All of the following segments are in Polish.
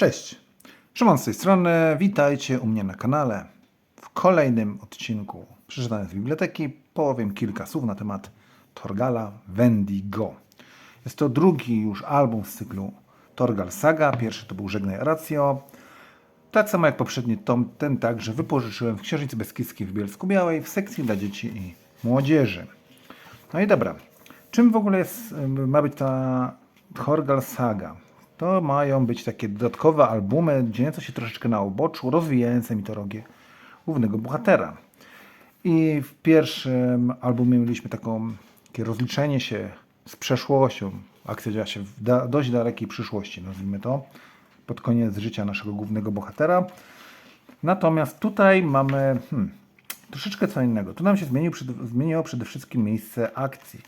Cześć, Szymon z tej strony, witajcie u mnie na kanale. W kolejnym odcinku przeczytane z biblioteki powiem kilka słów na temat Torgala Wendigo. Jest to drugi już album z cyklu Torgal Saga, pierwszy to był Żegnaj Ratio. Tak samo jak poprzedni tom, ten także wypożyczyłem w Księżnicy Beskidzkiej w Bielsku Białej w sekcji dla dzieci i młodzieży. No i dobra, czym w ogóle jest, ma być ta Torgal Saga? To mają być takie dodatkowe albumy, dziejące się troszeczkę na uboczu, rozwijające mitologię głównego bohatera. I w pierwszym albumie mieliśmy taką, takie rozliczenie się z przeszłością. Akcja działa się w da, dość dalekiej przyszłości, nazwijmy to, pod koniec życia naszego głównego bohatera. Natomiast tutaj mamy hmm, troszeczkę co innego. Tu nam się zmienił, zmieniło przede wszystkim miejsce akcji,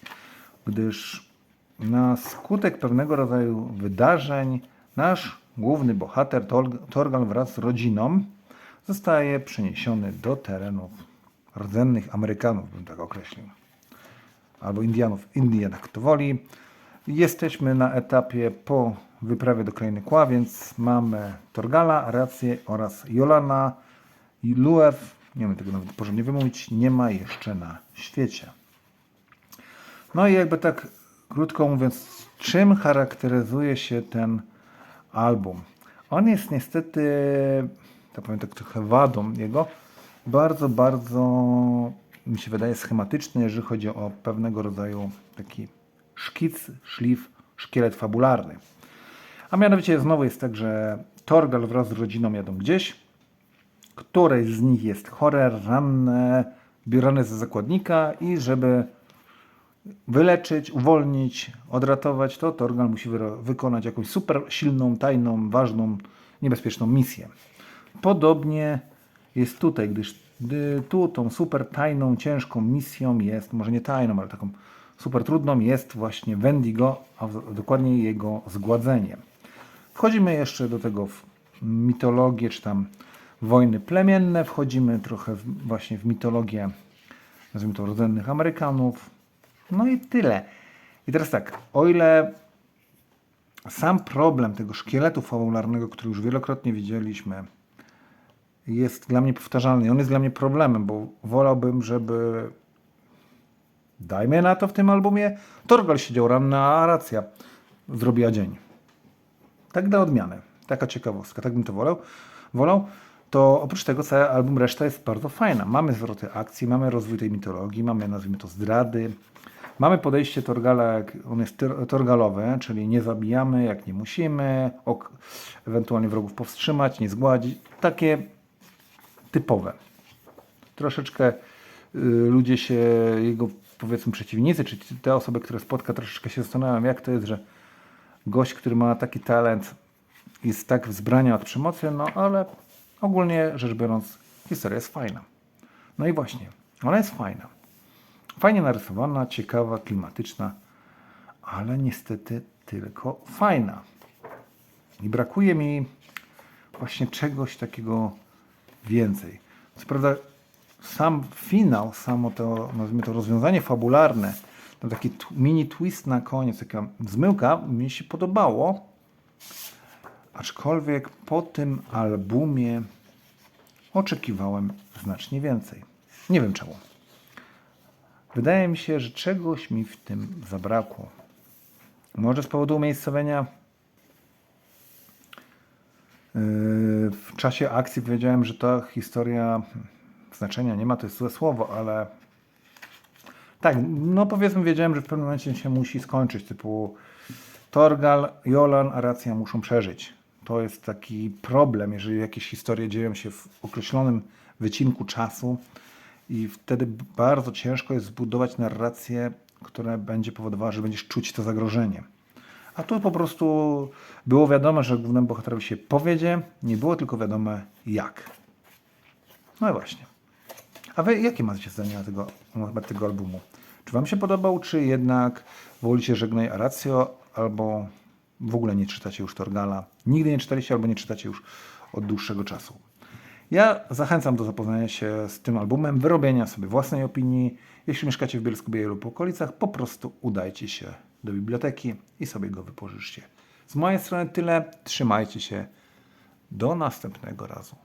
gdyż na skutek pewnego rodzaju wydarzeń nasz główny bohater Torgal wraz z rodziną zostaje przeniesiony do terenów rdzennych Amerykanów, bym tak określił albo Indianów, Indian, kto woli. Jesteśmy na etapie po wyprawie do krainy Kła, więc mamy Torgala, Rację oraz Jolana. I Luew, nie wiem tego nawet porządnie wymówić, nie ma jeszcze na świecie. No i jakby tak krótko mówiąc, czym charakteryzuje się ten album? On jest niestety, to powiem tak trochę wadą jego, bardzo, bardzo mi się wydaje schematyczny, jeżeli chodzi o pewnego rodzaju taki szkic, szlif, szkielet fabularny. A mianowicie znowu jest tak, że Torgal wraz z rodziną jadą gdzieś, któreś z nich jest chore, ranne, biorane za zakładnika i żeby wyleczyć, uwolnić, odratować, to Torgal musi wyro- wykonać jakąś super silną, tajną, ważną, niebezpieczną misję. Podobnie jest tutaj, gdyż gdy tu tą super tajną, ciężką misją jest, może nie tajną, ale taką super trudną jest właśnie Wendigo, a dokładnie jego zgładzenie. Wchodzimy jeszcze do tego w mitologię, czy tam wojny plemienne, wchodzimy trochę właśnie w mitologię, nazwijmy to, rdzennych Amerykanów. No i tyle. I teraz tak, o ile sam problem tego szkieletu fabularnego, który już wielokrotnie widzieliśmy, jest dla mnie powtarzalny. i On jest dla mnie problemem, bo wolałbym, żeby dajmy na to w tym albumie, Torgal siedział ranna, a racja zrobiła dzień. Tak dla odmiany. Taka ciekawostka. Tak bym to wolał. wolał. To oprócz tego cały album, reszta jest bardzo fajna. Mamy zwroty akcji, mamy rozwój tej mitologii, mamy nazwijmy to zdrady. Mamy podejście Torgala, jak on jest tor- torgalowe, czyli nie zabijamy jak nie musimy, ok, ewentualnie wrogów powstrzymać, nie zgładzić. Takie typowe. Troszeczkę y, ludzie się, jego powiedzmy przeciwnicy, czy te osoby, które spotka, troszeczkę się zastanawiają, jak to jest, że gość, który ma taki talent, jest tak wzbrania od przemocy, no ale ogólnie rzecz biorąc, historia jest fajna. No i właśnie, ona jest fajna. Fajnie narysowana, ciekawa, klimatyczna, ale niestety tylko fajna. I brakuje mi właśnie czegoś takiego więcej. Co prawda, sam finał, samo to, nazwijmy to rozwiązanie fabularne, taki mini twist na koniec, taka zmyłka, mi się podobało. Aczkolwiek po tym albumie oczekiwałem znacznie więcej. Nie wiem czemu. Wydaje mi się, że czegoś mi w tym zabrakło. Może z powodu umiejscowienia Yy, w czasie akcji powiedziałem, że ta historia znaczenia nie ma, to jest złe słowo, ale tak, no powiedzmy wiedziałem, że w pewnym momencie się musi skończyć, typu Torgal, Jolan, a Racja muszą przeżyć. To jest taki problem, jeżeli jakieś historie dzieją się w określonym wycinku czasu i wtedy bardzo ciężko jest zbudować narrację, która będzie powodowała, że będziesz czuć to zagrożenie. A tu po prostu było wiadomo, że głównemu bohaterowi się powiedzie, nie było tylko wiadome jak. No i właśnie. A wy jakie macie zdanie na tego, na tego albumu? Czy wam się podobał, czy jednak wolicie Żegnaj Aratio, albo w ogóle nie czytacie już Torgala? Nigdy nie czytaliście, albo nie czytacie już od dłuższego czasu. Ja zachęcam do zapoznania się z tym albumem, wyrobienia sobie własnej opinii. Jeśli mieszkacie w Bielsku Białej lub okolicach, po prostu udajcie się do biblioteki i sobie go wypożyczcie. Z mojej strony tyle. Trzymajcie się. Do następnego razu.